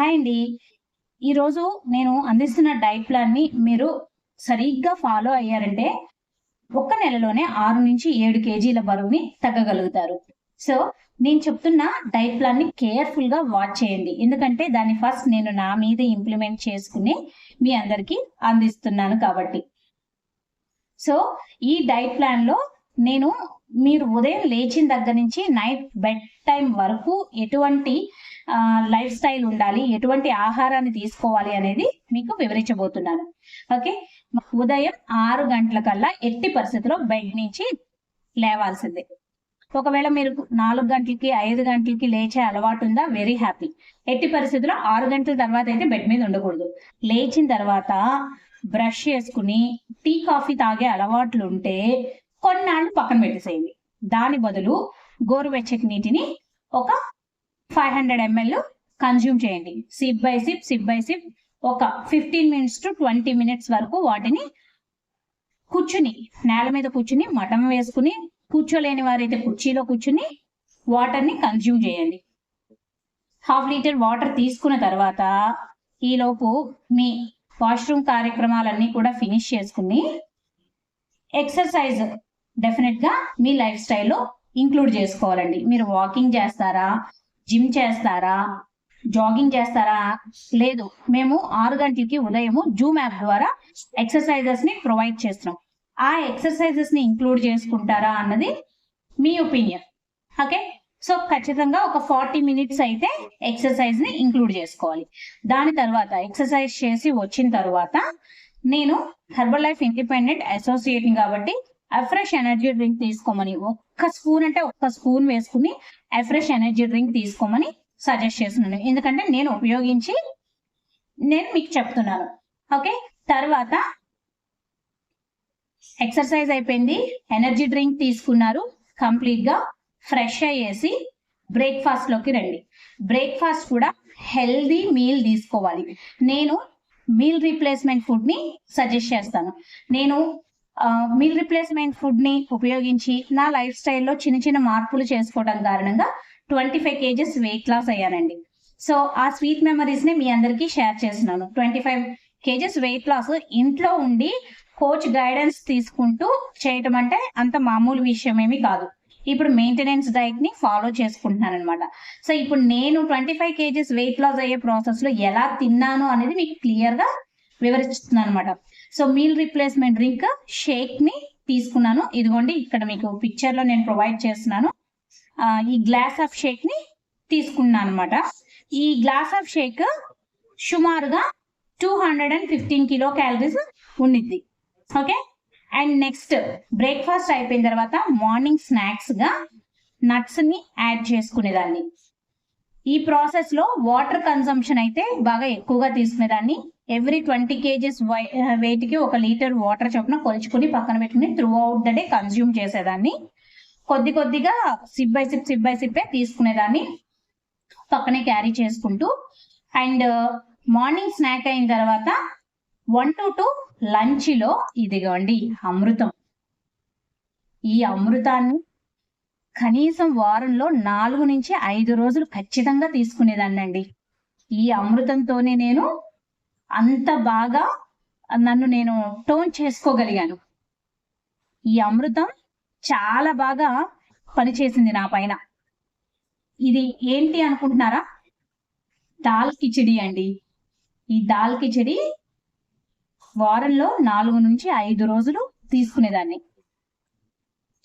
Hi అండి. ఈరోజు నేను అందిస్తున్న డైట్ ప్లాన్ని మీరు సరిగ్గా ఫాలో అయ్యారంటే ఒక్క నెలలోనే ఆరు నుంచి ఏడు కేజీల బరువుని తగ్గగలుగుతారు. సో నేను చెప్తున్న డైట్ ప్లాన్ని కేర్ఫుల్గా వాచ్ చేయండి. ఎందుకంటే దాన్ని ఫస్ట్ నేను నా మీద ఇంప్లిమెంట్ చేసుకుని మీ అందరికీ అందిస్తున్నాను కాబట్టి. సో ఈ డైట్ ప్లాన్లో నేను మీరు ఉదయం లేచిన దగ్గర నుంచి నైట్ బెడ్ టైం వరకు ఎటువంటి లైఫ్ స్టైల్ ఉండాలి ఎటువంటి ఆహారాన్ని తీసుకోవాలి అనేది మీకు వివరించబోతున్నాను. ఓకే? ఉదయం ఆరు గంటల కల్లా ఎట్టి పరిస్థితిలో బెడ్ నుంచి లేవాల్సిందే. ఒకవేళ మీరు నాలుగు గంటలకి ఐదు గంటలకి లేచే అలవాటు ఉందా? వెరీ హ్యాపీ ఎట్టి పరిస్థితుల్లో ఆరు గంటల తర్వాత అయితే బెడ్ మీద ఉండకూడదు. లేచిన తర్వాత బ్రష్ చేసుకుని టీ కాఫీ తాగే అలవాట్లు ఉంటే కొన్నాళ్ళు పక్కన పెట్టేసేయండి. దాని బదులు గోరువెచ్చటి నీటిని ఒక ఫైవ్ హండ్రెడ్ ఎంఎల్ కన్జ్యూమ్ చేయండి. Sip by sip sip by sip ఒక fifteen minutes to twenty minutes వరకు వాటిని కూర్చుని నేల మీద కూర్చుని మటం వేసుకుని కూర్చోలేని వారైతే కుర్చీలో కూర్చుని వాటర్ని కన్జ్యూమ్ చేయండి. హాఫ్ లీటర్ వాటర్ తీసుకున్న తర్వాత ఈలోపు మీ వాష్రూమ్ కార్యక్రమాలన్నీ కూడా ఫినిష్ చేసుకుని ఎక్సర్సైజ్ డెఫినెట్గా మీ లైఫ్ స్టైల్లో ఇంక్లూడ్ చేసుకోవాలండి. మీరు వాకింగ్ చేస్తారా? జిమ్ చేస్తారా? జాగింగ్ చేస్తారా? లేదు. మేము ఆరు గంటలకి ఉదయము జూమ్ యాప్ ద్వారా ఎక్సర్సైజెస్ని ప్రొవైడ్ చేస్తున్నాం. ఆ ఎక్సర్సైజెస్ని ఇంక్లూడ్ చేసుకుంటారా అన్నది మీ ఒపీనియన్ ఓకే సో ఖచ్చితంగా ఒక ఫార్టీ మినిట్స్ అయితే ఎక్సర్సైజ్ని ఇంక్లూడ్ చేసుకోవాలి. దాని తర్వాత ఎక్సర్సైజ్ చేసి వచ్చిన తర్వాత నేను హెర్బల్ లైఫ్ ఇండిపెండెంట్ అసోసియేట్ కాబట్టి అఫ్రెష్ ఎనర్జీ డ్రింక్ తీసుకోమని ఒక్క స్పూన్ అంటే ఒక్క స్పూన్ వేసుకుని అఫ్రెష్ ఎనర్జీ డ్రింక్ తీసుకోమని సజెస్ట్ చేస్తున్నాను. ఎందుకంటే నేను ఉపయోగించి నేను మీకు చెప్తున్నాను. ఓకే తర్వాత ఎక్సర్సైజ్ అయిపోయింది. ఎనర్జీ డ్రింక్ తీసుకున్నారు. కంప్లీట్గా ఫ్రెష్ అయ్యేసి బ్రేక్ఫాస్ట్లోకి రండి. బ్రేక్ఫాస్ట్ కూడా హెల్దీ మీల్ తీసుకోవాలి. నేను మీల్ రీప్లేస్మెంట్ ఫుడ్ని సజెస్ట్ చేస్తాను. నేను మీల్ రీప్లేస్మెంట్ ఫుడ్ని ఉపయోగించి నా లైఫ్ స్టైల్లో చిన్న చిన్న మార్పులు చేసుకోవడం కారణంగా twenty five kgs weight loss అయ్యానండి. సో ఆ స్వీట్ మెమరీస్ని మీ అందరికీ షేర్ చేస్తున్నాను. Twenty five kgs weight loss ఇంట్లో ఉండి కోచ్ గైడెన్స్ తీసుకుంటూ చేయటం అంటే అంత మామూలు విషయం ఏమీ కాదు. ఇప్పుడు మెయింటెనెన్స్ డైట్ని ఫాలో చేసుకుంటున్నాను అనమాట సో ఇప్పుడు నేను twenty five kgs weight loss అయ్యే ప్రాసెస్లో ఎలా తిన్నాను అనేది మీకు క్లియర్ గా వివరిస్తున్నాను అనమాట సో మీల్ రీప్లేస్మెంట్ డ్రింక్ షేక్ని తీసుకున్నాను. ఇదిగోండి ఇక్కడ మీకు పిక్చర్లో నేను ప్రొవైడ్ చేస్తున్నాను. ఈ గ్లాస్ ఆఫ్ షేక్ని తీసుకున్నాను అనమాట ఈ గ్లాస్ ఆఫ్ షేక్ సుమారుగా two hundred and fifteen kilo calories ఉండిద్ది. ఓకే అండ్ నెక్స్ట్ బ్రేక్ఫాస్ట్ అయిపోయిన తర్వాత మార్నింగ్ స్నాక్స్గా నట్స్ని యాడ్ చేసుకునేదాన్ని. ఈ ప్రాసెస్లో వాటర్ కన్సంప్షన్ అయితే బాగా ఎక్కువగా తీసుకునేదాన్ని. ఎవ్రీ ట్వంటీ కేజీస్ వెయిట్కి ఒక లీటర్ వాటర్ చొప్పున కొలుచుకుని పక్కన పెట్టుకుని throughout the day consume చేసేదాన్ని. కొద్ది కొద్దిగా sip by sip sip by సిప్పే తీసుకునేదాన్ని. పక్కనే క్యారీ చేసుకుంటూ. అండ్ మార్నింగ్ స్నాక్ అయిన తర్వాత వన్ టు టూ లంచ్లో ఇదిగోండి అమృతం. ఈ అమృతాన్ని కనీసం వారంలో నాలుగు నుంచి ఐదు రోజులు ఖచ్చితంగా తీసుకునేదాన్ని అండి ఈ అమృతంతోనే నేను అంత బాగా నన్ను నేను టోన్ చేసుకోగలిగాను. ఈ అమృతం చాలా బాగా పనిచేసింది నా పైన. ఇది ఏంటి అనుకుంటున్నారా? దాల్ కిచిడి అండి. ఈ దాల్ కిచడి వారంలో నాలుగు నుంచి ఐదు రోజులు తీసుకునేదాన్ని.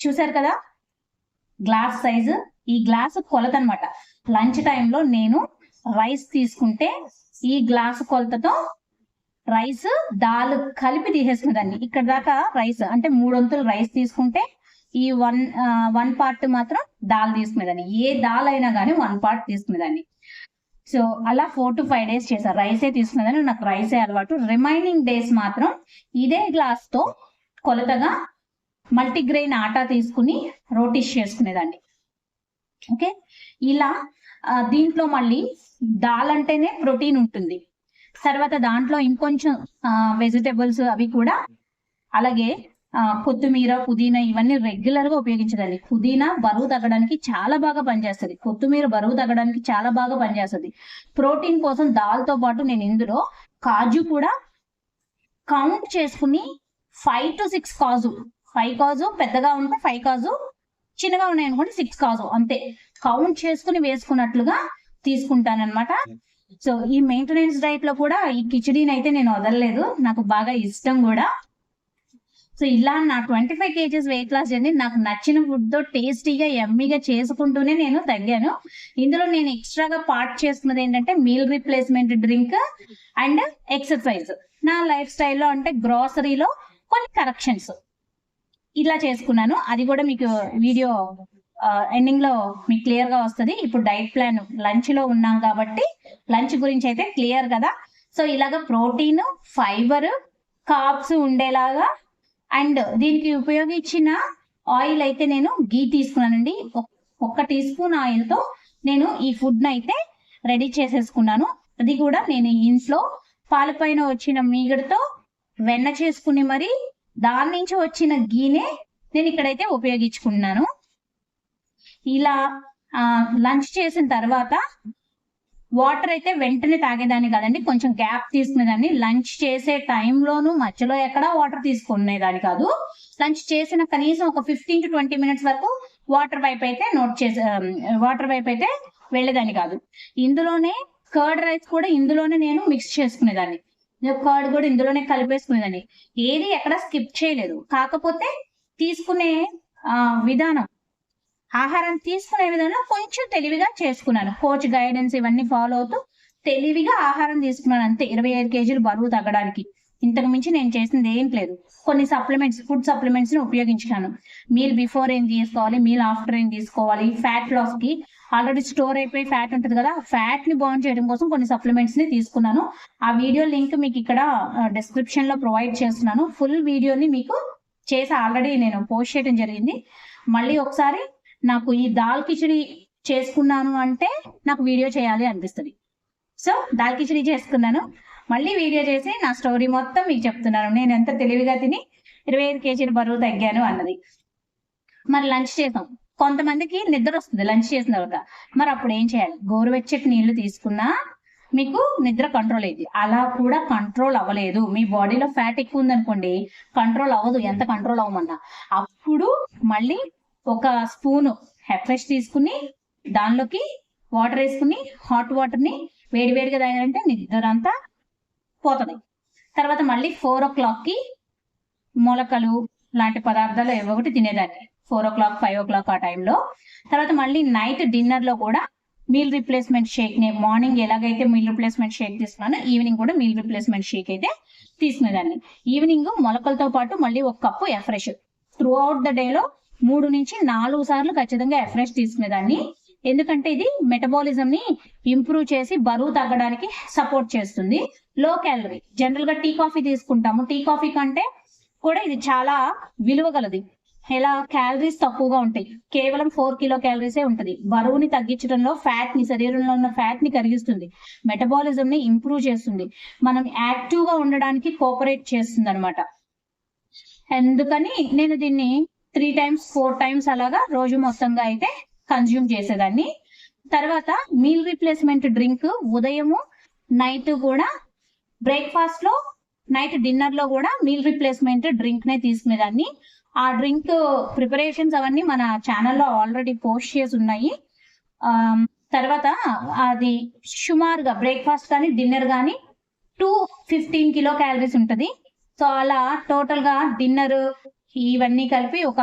చూసారు కదా? గ్లాస్ సైజు ఈ గ్లాస్ కొలత అనమాట లంచ్ టైంలో నేను రైస్ తీసుకుంటే ఈ గ్లాసు కొలతతో రైస్ దాల్ కలిపి తీసేసుకునేదాన్ని. ఇక్కడ దాకా రైస్ అంటే మూడొంతులు రైస్ తీసుకుంటే ఈ వన్ వన్ పార్ట్ మాత్రం దాల్ తీసుకునేదాన్ని. ఏ దాల్ అయినా కానీ వన్ పార్ట్ తీసుకునేదాన్ని. సో అలా ఫోర్ టు ఫైవ్ డేస్ చేశాను రైసే తీసుకునేదాన్ని. నాకు రైసే అలవాటు. రిమైనింగ్ డేస్ మాత్రం ఇదే గ్లాస్తో కొలతగా మల్టీగ్రెయిన్ ఆటా తీసుకుని రోటీస్ చేసుకునేదాన్ని. ఓకే? ఇలా దీంట్లో మళ్ళీ దాల్ అంటేనే ప్రోటీన్ ఉంటుంది. తర్వాత దాంట్లో ఇంకొంచెం వెజిటేబుల్స్ అవి కూడా అలాగే కొత్తిమీర పుదీనా ఇవన్నీ రెగ్యులర్గా ఉపయోగించదండి పుదీనా బరువు తగ్గడానికి చాలా బాగా పనిచేస్తుంది. కొత్తిమీర బరువు తగ్గడానికి చాలా బాగా పనిచేస్తుంది. ప్రోటీన్ కోసం దాల్తో పాటు నేను ఇందులో కాజు కూడా కౌంట్ చేసుకుని ఫైవ్ టు సిక్స్ కాజు ఫైవ్ కాజు పెద్దగా ఉంటే ఫైవ్ కాజు చిన్నగా ఉన్నాయి అనుకోండి సిక్స్ కాజు అంతే. కౌంట్ చేసుకుని వేసుకున్నట్లుగా తీసుకుంటానమాట సో ఈ మెయింటెనెన్స్ డైట్లో కూడా ఈ కిచడీని అయితే నేను వదలలేదు. నాకు బాగా ఇష్టం కూడా. సో ఇలా నా twenty five kgs weight loss journey నాకు నచ్చిన ఫుడ్తో టేస్టీగా ఎమ్మీగా చేసుకుంటూనే నేను తగ్గాను. ఇందులో నేను ఎక్స్ట్రాగా పార్ట్ చేసుకున్నది ఏంటంటే meal replacement drink and exercise నా లైఫ్ స్టైల్లో అంటే గ్రాసరీలో కొన్ని కరెక్షన్స్ ఇలా చేసుకున్నాను. అది కూడా మీకు వీడియో ఎండింగ్లో మీకు క్లియర్గా వస్తుంది. ఇప్పుడు డైట్ ప్లాన్ లంచ్లో ఉన్నాం కాబట్టి లంచ్ గురించి అయితే క్లియర్ కదా. సో ఇలాగ ప్రోటీన్ ఫైబర్ కాప్స్ ఉండేలాగా అండ్ దీనికి ఉపయోగించిన ఆయిల్ అయితే నేను గీ తీసుకున్నానండి. ఒక్క టీ స్పూన్ ఆయిల్తో నేను ఈ ఫుడ్ని అయితే రెడీ చేసేసుకున్నాను. అది కూడా నేను ఇంట్లో పాలపైన వచ్చిన మీగడతో వెన్న చేసుకుని మరి దాని నుంచి వచ్చిన గీనే నేను ఇక్కడైతే ఉపయోగించుకున్నాను. ఇలా లంచ్ చేసిన తర్వాత వాటర్ అయితే వెంటనే తాగేదాన్ని కాదండి. కొంచెం గ్యాప్ తీసుకునేదాన్ని. లంచ్ చేసే టైంలోను మధ్యలో ఎక్కడా వాటర్ తీసుకునేదాన్ని కాదు. లంచ్ చేసిన కనీసం ఒక ఫిఫ్టీన్ టు ట్వంటీ మినిట్స్ వరకు వాటర్ వైప్ అయితే నోట్ చేసే వాటర్ వైప్ అయితే వెళ్ళేదాన్ని కాదు. ఇందులోనే కర్డ్ రైస్ కూడా ఇందులోనే నేను మిక్స్ చేసుకునేదాన్ని. కార్డ్ కూడా ఇందులోనే కలిపేసుకునేదాన్ని ఏది ఎక్కడ స్కిప్ చేయలేదు. కాకపోతే తీసుకునే ఆ, విధానం ఆహారం తీసుకునే విధానం కొంచెం తెలివిగా చేసుకున్నాను. కోచ్ గైడెన్స్ ఇవన్నీ ఫాలో అవుతూ తెలివిగా ఆహారం తీసుకున్నాను అంతే. ఇరవై ఐదు కేజీలు బరువు తగ్గడానికి. ఇంతకు మించి నేను చేసింది ఏం లేదు. కొన్ని సప్లిమెంట్స్ ఫుడ్ సప్లిమెంట్స్ని ఉపయోగించాను మీల్ బిఫోర్ ఏం తీసుకోవాలి? మీల్ ఆఫ్టర్ ఏం తీసుకోవాలి? ఫ్యాట్ లాస్కి ఆల్రెడీ స్టోర్ అయిపోయి ఫ్యాట్ ఉంటుంది కదా ఫ్యాట్ని బర్న్ చేయడం కోసం కొన్ని సప్లిమెంట్స్ని తీసుకున్నాను. ఆ వీడియో లింక్ మీకు ఇక్కడ డిస్క్రిప్షన్లో ప్రొవైడ్ చేస్తున్నాను. ఫుల్ వీడియోని మీకు చేసి ఆల్రెడీ నేను పోస్ట్ చేయడం జరిగింది. మళ్ళీ ఒకసారి నాకు ఈ దాల్ కిచడి చేసుకున్నాను అంటే నాకు వీడియో చేయాలి అనిపిస్తుంది. సో దాల్ కిచడి చేసుకున్నాను. మళ్ళీ వీడియో చేసి నా స్టోరీ మొత్తం మీకు చెప్తున్నాను. నేను ఎంత తెలివిగా తిని ఇరవై ఐదు కేజీలు బరువు తగ్గాను అన్నది. మరి లంచ్ చేసాం. కొంతమందికి నిద్ర వస్తుంది లంచ్ చేసిన తర్వాత. మరి అప్పుడు ఏం చేయాలి? గోరువెచ్చటి నీళ్ళు తీసుకున్నా మీకు నిద్ర కంట్రోల్ అయింది అలా కూడా కంట్రోల్ అవ్వలేదు. మీ బాడీలో ఫ్యాట్ ఎక్కువ ఉందనుకోండి కంట్రోల్ అవ్వదు. ఎంత కంట్రోల్ అవ్వమన్నా. అప్పుడు మళ్ళీ ఒక స్పూను హెఫ్రెష్ తీసుకుని దానిలోకి వాటర్ వేసుకుని హాట్ వాటర్ని వేడి వేడివేడిగా తాగారంటే నిద్ర అంతా పోతుంది. తర్వాత మళ్ళీ ఫోర్ ఓ క్లాక్కి మొలకలు లాంటి పదార్థాలు ఒకటి తినేదాన్ని. Four o'clock five o'clock ఆ టైంలో తర్వాత మళ్ళీ నైట్ డిన్నర్లో కూడా మీల్ రిప్లేస్మెంట్ షేక్ నే మార్నింగ్ ఎలాగైతే మీల్ రిప్లేస్మెంట్ షేక్ తీసుకున్నానో ఈవినింగ్ కూడా మీల్ రిప్లేస్మెంట్ షేక్ అయితే తీసుకునేదాన్ని. ఈవినింగ్ మొలకలతో పాటు మళ్ళీ ఒక cup Afresh throughout the డేలో మూడు నుంచి నాలుగు సార్లు ఖచ్చితంగా ఎఫ్రెష్ తీసుకునేదాన్ని. ఎందుకంటే ఇది మెటబాలిజం ని ఇంప్రూవ్ చేసి బరువు తగ్గడానికి సపోర్ట్ చేస్తుంది. లో క్యాలరీ జనరల్గా టీ కాఫీ తీసుకుంటాము. టీ కాఫీ కంటే కూడా ఇది చాలా విలువ గలది. ఎలా? క్యాలరీస్ తక్కువగా ఉంటాయి. కేవలం ఫోర్ కిలో క్యాలరీసే ఉంటుంది. బరువుని తగ్గించడంలో ఫ్యాట్ని శరీరంలో ఉన్న ఫ్యాట్ని కరిగిస్తుంది. మెటబాలిజం ని ఇంప్రూవ్ చేస్తుంది. మనం యాక్టివ్గా ఉండడానికి కోఆపరేట్ చేస్తుంది అనమాట అందుకని నేను దీన్ని త్రీ టైమ్స్ ఫోర్ టైమ్స్ అలాగా రోజు మొత్తంగా అయితే కన్జ్యూమ్ చేసేదాన్ని. తర్వాత మీల్ రీప్లేస్మెంట్ డ్రింక్ ఉదయము నైట్ కూడా బ్రేక్ఫాస్ట్లో నైట్ డిన్నర్లో కూడా మీల్ రీప్లేస్మెంట్ డ్రింక్ నే తీసుకునేదాన్ని. ఆ డ్రింక్ ప్రిపరేషన్స్ అవన్నీ మన ఛానల్లో ఆల్రెడీ పోస్ట్ చేసి ఉన్నాయి. తర్వాత అది సుమారుగా బ్రేక్ఫాస్ట్ కానీ డిన్నర్ కానీ టూ ఫిఫ్టీన్ కిలో క్యాలరీస్ ఉంటది. సో అలా టోటల్గా డిన్నర్ ఇవన్నీ కలిపి ఒక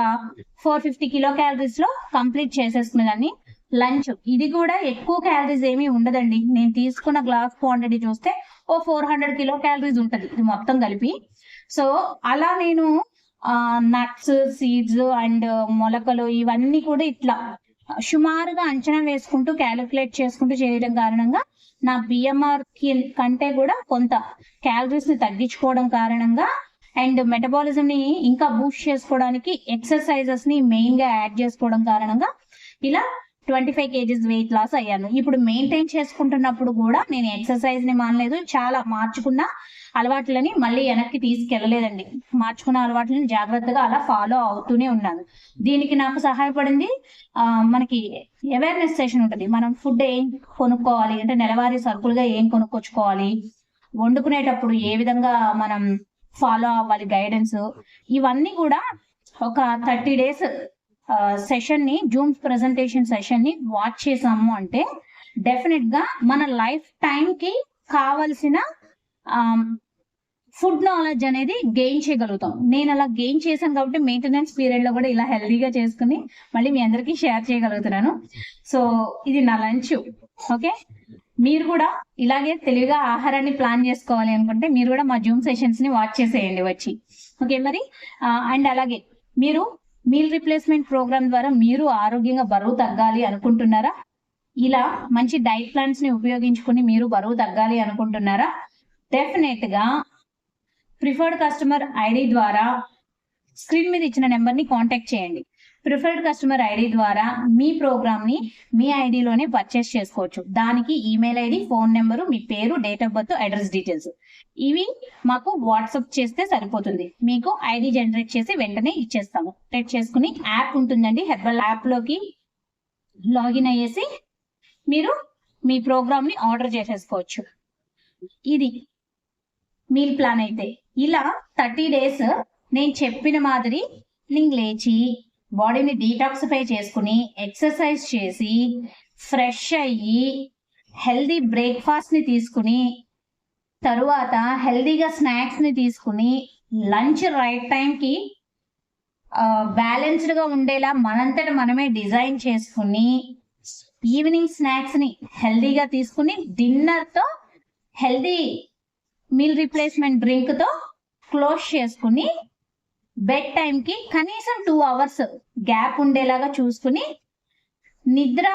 ఫోర్ ఫిఫ్టీ కిలో క్యాలరీస్లో కంప్లీట్ చేసేసుకునేదాన్ని. లంచ్. ఇది కూడా ఎక్కువ క్యాలరీస్ ఏమీ ఉండదండి. నేను తీసుకున్న గ్లాస్ క్వాంటిటీ చూస్తే ఓ ఫోర్ హండ్రెడ్ కిలో క్యాలరీస్ ఉంటుంది. ఇది మొత్తం కలిపి. సో అలా నేను నట్స్ సీడ్స్ అండ్ మొలకలు ఇవన్నీ కూడా ఇట్లా సుమారుగా అంచనా వేసుకుంటూ క్యాలిక్యులేట్ చేసుకుంటూ చేయడం కారణంగా నా బిఎంఆర్కి కంటే కూడా కొంత క్యాలరీస్ని తగ్గించుకోవడం కారణంగా అండ్ మెటబాలిజం ని ఇంకా బూస్ట్ చేసుకోవడానికి ఎక్సర్సైజెస్ని మెయిన్గా యాడ్ చేసుకోవడం కారణంగా ఇలా twenty five kgs weight loss అయ్యాను. ఇప్పుడు మెయింటైన్ చేసుకుంటున్నప్పుడు కూడా నేను ఎక్సర్సైజ్ని మానలేదు. చాలా మార్చుకున్న అలవాట్లని మళ్ళీ వెనక్కి తీసుకెళ్ళలేదండి. మార్చుకున్న అలవాట్లని జాగ్రత్తగా అలా ఫాలో అవుతూనే ఉన్నాను. దీనికి నాకు సహాయపడింది ఆ, మనకి అవేర్నెస్ సెషన్ ఉంటుంది. మనం ఫుడ్ ఏం కొనుక్కోవాలి అంటే నెలవారీ సరుకులుగా ఏం కొనుక్కొచ్చుకోవాలి? వండుకునేటప్పుడు ఏ విధంగా మనం ఫాలో అవ్వాలి గైడెన్స్. ఇవన్నీ కూడా ఒక థర్టీ డేస్ సెషన్ని జూమ్ ప్రెజెంటేషన్ సెషన్ని వాచ్ చేసాము అంటే డెఫినెట్గా మన లైఫ్ టైం కి కావలసిన ఫుడ్ నాలెడ్జ్ అనేది గెయిన్ చేయగలుగుతాం. నేను అలా గెయిన్ చేశాను కాబట్టి మెయింటెనెన్స్ పీరియడ్లో కూడా ఇలా హెల్దీగా చేసుకుని మళ్ళీ మీ అందరికీ షేర్ చేయగలుగుతున్నాను. సో ఇది నా లంచ్. ఓకే? మీరు కూడా ఇలాగే తెలివిగా ఆహారాన్ని ప్లాన్ చేసుకోవాలి అనుకుంటే మీరు కూడా మా జూమ్ సెషన్స్ని వాచ్ చేసేయండి వచ్చి. ఓకే మరి అండ్ అలాగే మీరు మీల్ రిప్లేస్మెంట్ ప్రోగ్రామ్ ద్వారా మీరు ఆరోగ్యంగా బరువు తగ్గాలి అనుకుంటున్నారా? ఇలా మంచి డైట్ ప్లాన్స్ని ఉపయోగించుకుని మీరు బరువు తగ్గాలి అనుకుంటున్నారా? డెఫినెట్గా ప్రిఫర్డ్ కస్టమర్ ఐడి ద్వారా స్క్రీన్ మీద ఇచ్చిన నెంబర్ని కాంటాక్ట్ చేయండి. ప్రిఫర్డ్ కస్టమర్ ఐడి ద్వారా మీ ప్రోగ్రామ్ని మీ ఐడిలోనే పర్చేస్ చేసుకోవచ్చు. దానికి ఈమెయిల్ ఐడి ఫోన్ నెంబరు మీ పేరు date of birth address details ఇవి మాకు వాట్సాప్ చేస్తే సరిపోతుంది. మీకు ఐడి జనరేట్ చేసి వెంటనే ఇచ్చేస్తాము. సెట్ చేసుకుని యాప్ ఉంటుందండి. హెర్బల్ యాప్లోకి లాగిన్ అయ్యేసి మీరు మీ ప్రోగ్రామ్ని ఆర్డర్ చేసేసుకోవచ్చు. ఇది మీల్ ప్లాన్ అయితే. ఇలా థర్టీ డేస్ నేను చెప్పిన మాదిరి నేను లేచి బాడీని డీటాక్సిఫై చేసుకుని ఎక్సర్సైజ్ చేసి ఫ్రెష్ అయ్యి హెల్దీ బ్రేక్ఫాస్ట్ని తీసుకుని తరువాత హెల్దీగా స్నాక్స్ని తీసుకుని లంచ్ రైట్ టైంకి బ్యాలెన్స్డ్గా ఉండేలా మనంతట మనమే డిజైన్ చేసుకుని ఈవినింగ్ స్నాక్స్ని హెల్దీగా తీసుకుని డిన్నర్తో హెల్దీ మీల్ రిప్లేస్మెంట్ డ్రింక్తో క్లోజ్ చేసుకుని బెడ్ టైంకి కనీసం టూ అవర్స్ గ్యాప్ ఉండేలాగా చూసుకుని నిద్ర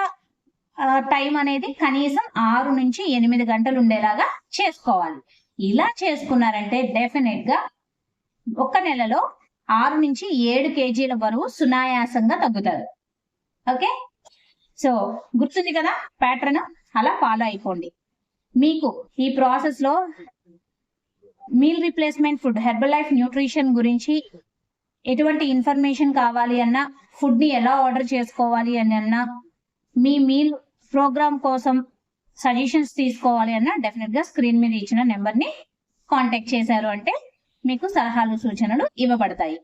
టైం అనేది కనీసం ఆరు నుంచి ఎనిమిది గంటలు ఉండేలాగా చేసుకోవాలి. ఇలా చేసుకున్నారంటే డెఫినెట్గా ఒక నెలలో ఆరు నుంచి ఏడు కేజీల బరువు సునాయాసంగా తగ్గుతారు. ఓకే? సో గుర్తుంది కదా ప్యాటర్న్ అలా ఫాలో అయిపోండి. మీకు ఈ ప్రాసెస్లో meal replacement food Herbalife nutrition గురించి ఎటువంటి ఇన్ఫర్మేషన్ కావాలి అన్నా ఫుడ్ని ఎలా ఆర్డర్ చేసుకోవాలి అని అన్నా మీ మీల్ ప్రోగ్రామ్ కోసం సజెషన్స్ తీసుకోవాలి అన్నా డెఫినెట్గా స్క్రీన్ మీద ఇచ్చిన నెంబర్ని కాంటాక్ట్ చేశారు అంటే మీకు సలహాలు సూచనలు ఇవ్వబడతాయి.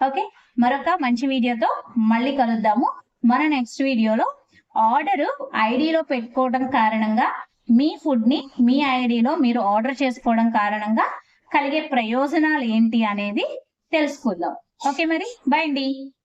ఓకే మరొక మంచి వీడియోతో మళ్ళీ కలుద్దాము. మన నెక్స్ట్ వీడియోలో ఆర్డర్ ఐడిలో పెట్టుకోవడం కారణంగా మీ ఫుడ్ని మీ ఐడిలో మీరు ఆర్డర్ చేసుకోవడం కారణంగా కలిగే ప్రయోజనాలు ఏంటి అనేది తెలుసుకుందాం. ఓకే మరి బాయ్ అండి.